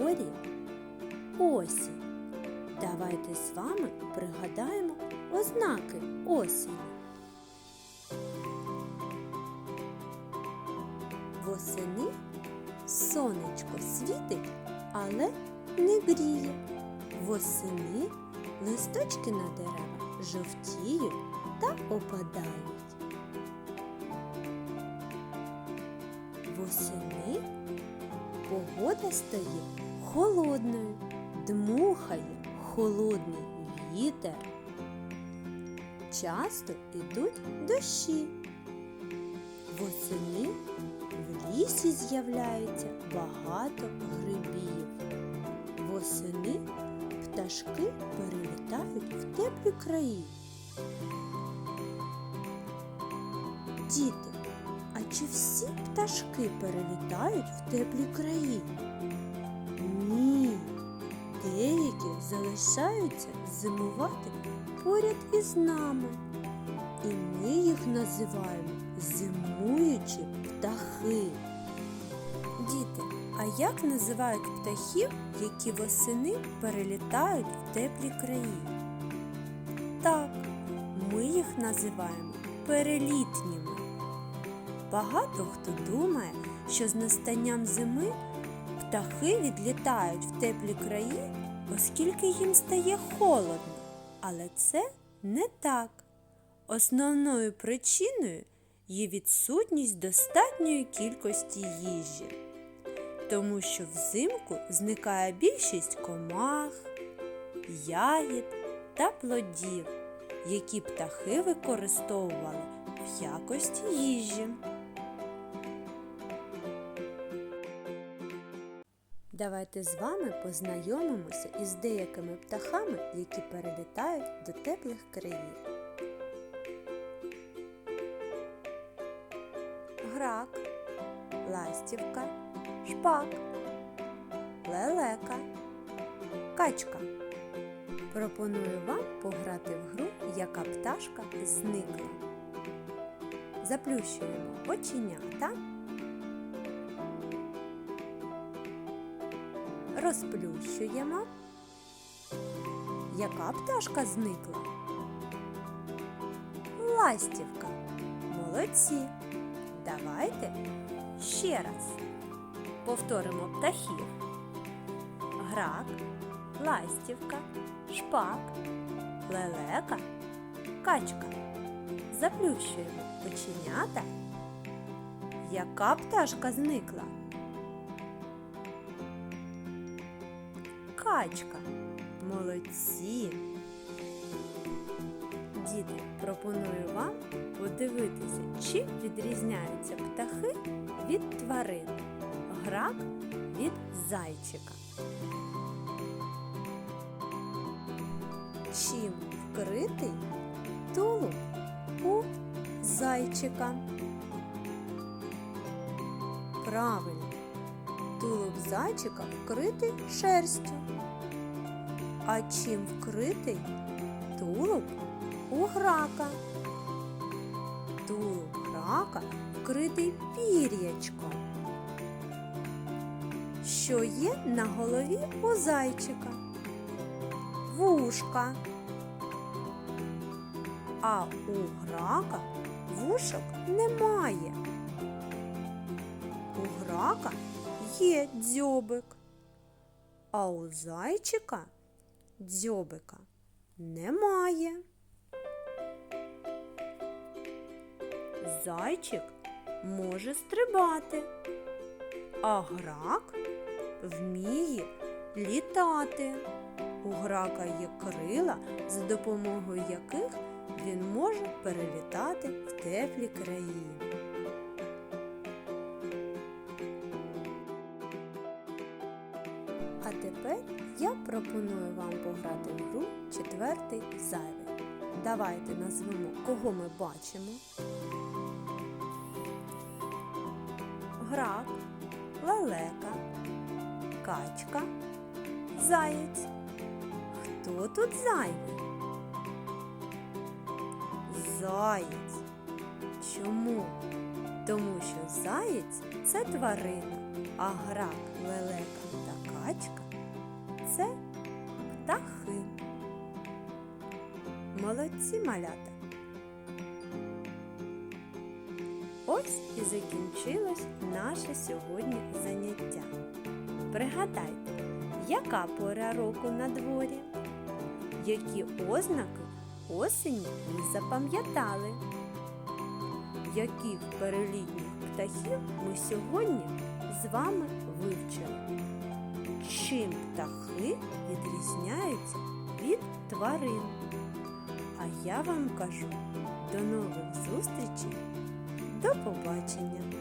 дворі осінь. Давайте з вами пригадаємо ознаки осені. Восени сонечко світить, але не гріє. Восени листочки на деревах жовтіють та опадають. Восени погода стає холодною, дмухає холодний вітер. Часто йдуть дощі. Восени в лісі з'являється багато грибів. Восени пташки перелітають в теплі краї. Діти, а чи всі пташки перелітають в теплі краї? Ні. Залишаються зимувати поряд із нами. І ми їх називаємо зимуючі птахи. Діти, а як називають птахів, які восени перелітають в теплі краї? Так, ми їх називаємо перелітніми. Багато хто думає, що з настанням зими птахи відлітають в теплі краї, оскільки їм стає холодно. Але це не так. Основною причиною є відсутність достатньої кількості їжі, тому що взимку зникає більшість комах, ягід та плодів, які птахи використовували в якості їжі. Давайте з вами познайомимося із деякими птахами, які перелітають до теплих країв. Грак, ластівка, шпак, лелека, качка. Пропоную вам пограти в гру, яка пташка зникла. Заплющуємо оченята. Розплющуємо. Яка пташка зникла? Ластівка. Молодці. Давайте ще раз повторимо птахів. Грак, ластівка, шпак, лелека, качка. Заплющуємо оченята. Яка пташка зникла? Качка. Молодці. Діти, пропоную вам подивитися, чим відрізняються птахи від тварин, грак від зайчика. Чим вкритий тулуб у зайчика? Правильно, тулуб зайчика вкритий шерстю. А чим вкритий тулуб у грака? Тулуб грака вкритий пір'ячком. Що є на голові у зайчика? Вушка. А у грака вушок немає. У грака є дзьобик, а у зайчика дзьобика немає. Зайчик може стрибати, а грак вміє літати. У грака є крила, за допомогою яких він може перелітати в теплі краї. Пропоную вам пограти в гру четвертий зайвий. Давайте назвемо, кого ми бачимо. Грак, лелека, качка, заєць. Хто тут зайвий? заєць. Чому? Тому що заєць це тварина, а грак, лелека та качка це птахи. Молодці малята. Ось і закінчилось наше сьогодні заняття. Пригадайте, яка пора року на дворі? Які ознаки осені ви запам'ятали? Яких перелітніх птахів ми сьогодні з вами вивчили? Чим птахи відрізняються від тварин? А я вам кажу до нових зустрічей. До побачення!